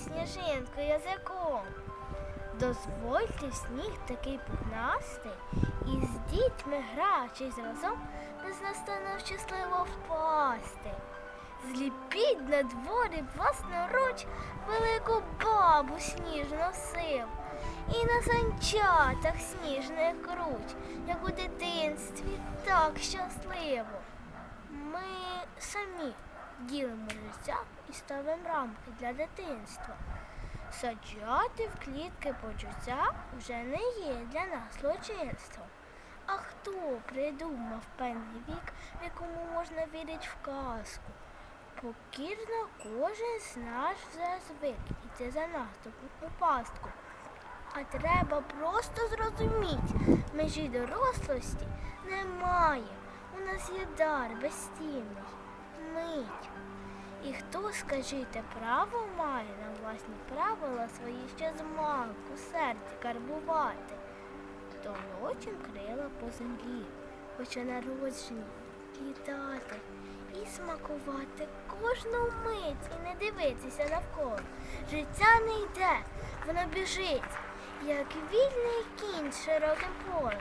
сніжинку язиком. Дозвольте сніг такий пухнастий, і з дітьми граючись разом, безнастанно щасливо впасти. Зліпіть на дворі власноруч велику бабу сніжну сиву, і на санчатах сніжний круч, як у дитинстві, так щасливо. Ділимо життя і ставимо рамки для дитинства. Саджати в клітки почуття вже не є для нас злочинством. А хто придумав певний вік, в якому можна вірити в казку? Покірно кожен з нас вже звик іти за наступну пастку. А треба просто зрозуміти, межі дорослості немає. У нас є дар безцінний, мить. І хто, скажіть, право має на власні правила свої ще з малку серці карбувати, то ночем крила по землі, хоче народжені літати і смакувати кожну мить і не дивитися навколо. Життя не йде, воно біжить, як вільний кінь широким полем.